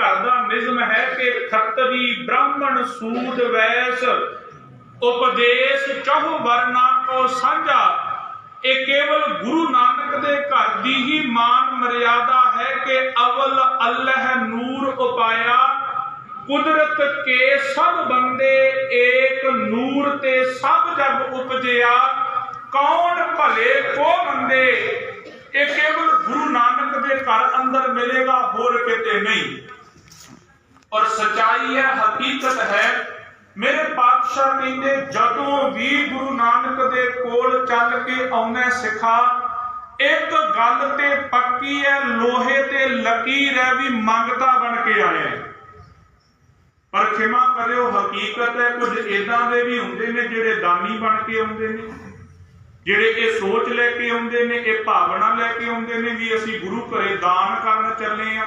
ਘਰ ਦਾ ਨਿਯਮ ਹੈ ਕਿ ਖੱਤਰੀ ਬ੍ਰਾਹਮਣ ਸੂਦ ਵੈਸ ਉਪਦੇਸ਼ ਚਹੁ ਵਰਨਾ ਕੋ ਸਾਂਝਾ। ਇਹ ਕੇਵਲ ਗੁਰੂ ਨਾਨਕ ਦੇ ਘਰ ਦੀ ਹੀ ਮਾਨ ਮਰਿਆਦਾ ਹੈ ਕਿ ਅਵਲ ਅੱਲਹ ਨੂਰ ਉਪਾਇਆ। ਕੁਦਰਤ ਕੇ ਸਭ ਬੰਦੇ ਏਕ ਨੂਰ ਤੇ ਸਭ ਜਗ ਉਪਜਿਆ। ਕੌਣ ਭਲੇ ਕੋ ਮੰਦੇ ਇਹ ਕੇਵਲ ਗੁਰੂ ਨਾਨਕ ਦੇ ਘਰ ਅੰਦਰ ਮਿਲੇਗਾ, ਹੋਰ ਕਿਤੇ ਨਹੀਂ ਔਰ ਸਚਾਈ ਹੈ, ਹਕੀਕਤ ਹੈ, ਮੇਰੇ ਪਾਤਸ਼ਾਹ ਕਹਿੰਦੇ, ਜਦੋਂ ਵੀ ਗੁਰੂ ਨਾਨਕ ਦੇ ਕੋਲ ਚੱਲ ਕੇ ਆਉਣਾ ਸਿਖਾ, ਇੱਕ ਗੱਲ ਤੇ ਪੱਕੀ ਹੈ, ਲੋਹੇ ਤੇ ਲਕੀਰ ਹੈ ਵੀ ਮੰਗਤਾ ਬਣ ਕੇ ਆਇਆ ਪਰ ਖਿਮਾ ਕਰਿਓ, ਹਕੀਕਤ ਹੈ, ਕੁਝ ਇਦਾਂ ਦੇ ਵੀ ਹੁੰਦੇ ਨੇ ਜਿਹੜੇ ਦਾਨੀ ਬਣ ਕੇ ਆਉਂਦੇ ਨੇ, ਜਿਹੜੇ ਇਹ ਸੋਚ ਲੈ ਕੇ ਆਉਂਦੇ ਨੇ, ਇਹ ਭਾਵਨਾ ਲੈ ਕੇ ਆਉਂਦੇ ਨੇ ਵੀ ਅਸੀਂ ਗੁਰੂ ਘਰੇ ਦਾਨ ਕਰਨ ਚੱਲੇ ਆ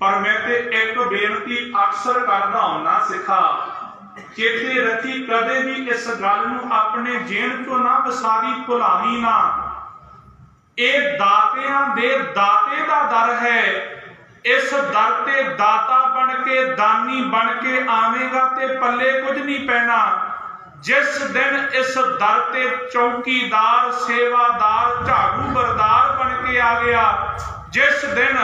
ਪਰ ਮੈਂ ਤੇ ਇੱਕ ਬੇਨਤੀ ਅਕਸਰ ਕਰਦਾ ਹੁੰਨਾ ਸਿਖਾ, ਚੇਤੇ ਰੱਖੀ ਕਦੇ ਵੀ ਇਸ ਗੱਲ ਨੂੰ ਆਪਣੇ ਜੇਨ ਤੋਂ ਨਾ ਵਸਾਰੀ ਭੁਲਾਵੀ ਨਾ। ਇਹ ਦਾਤਿਆਂ ਦੇ ਦਾਤੇ ਦਾ ਦਰ ਹੈ। ਇਸ ਦਰ ਤੇ ਦਾਤਾ ਬਣ ਕੇ, ਦਾਨੀ ਬਣ ਕੇ ਆਵੇਂਗਾ ਤੇ ਪੱਲੇ ਕੁਝ ਨਹੀਂ ਪੈਣਾ। ਜਿਸ ਦਿਨ ਇਸ ਦਰ ਤੇ ਚੌਕੀਦਾਰ, ਸੇਵਾਦਾਰ ਝਾੜੂ ਬਰਦਾਰ ਬਣ ਕੇ ਆ ਗਿਆ, ਜਿਸ ਦਿਨ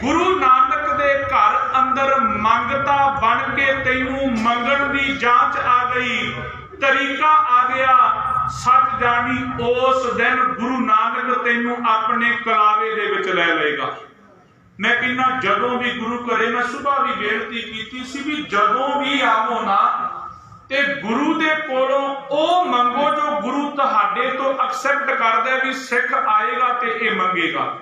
ਗੁਰੂ ਨਾਨਕ ਦੇ ਘਰ ਅੰਦਰ ਮੰਗਤਾ ਬਣ ਕੇ ਤੈਨੂੰ ਮੰਗਣ ਦੀ ਜਾਂਚ ਆ ਗਈ। ਤਰੀਕਾ ਆ ਗਿਆ। ਸੱਚ ਜਾਣੀ ਉਸ ਦਿਨ ਗੁਰੂ ਨਾਨਕ ਤੈਨੂੰ ਆਪਣੇ ਕਲਾਵੇ ਦੇ ਵਿੱਚ ਲੈ ਲਏਗਾ। ਮੈਂ ਕਹਿੰਦਾ, ਜਦੋਂ ਵੀ ਗੁਰੂ ਘਰੇ ਮੈਂ ਸੁਬਾਹ ਵੀ ਬੇਨਤੀ ਕੀਤੀ ਸੀ ਵੀ ਜਦੋਂ ਵੀ ਆਵੋ ਨਾ, ਤੇ ਗੁਰੂ ਦੇ ਕੋਲੋਂ ਉਹ ਮੰਗੋ ਜੋ ਗੁਰੂ ਤੁਹਾਡੇ ਤੋਂ ਐਕਸੈਪਟ ਕਰਦਾ ਵੀ ਸਿੱਖ ਆਏਗਾ ਤੇ ਇਹ ਮੰਗੇਗਾ।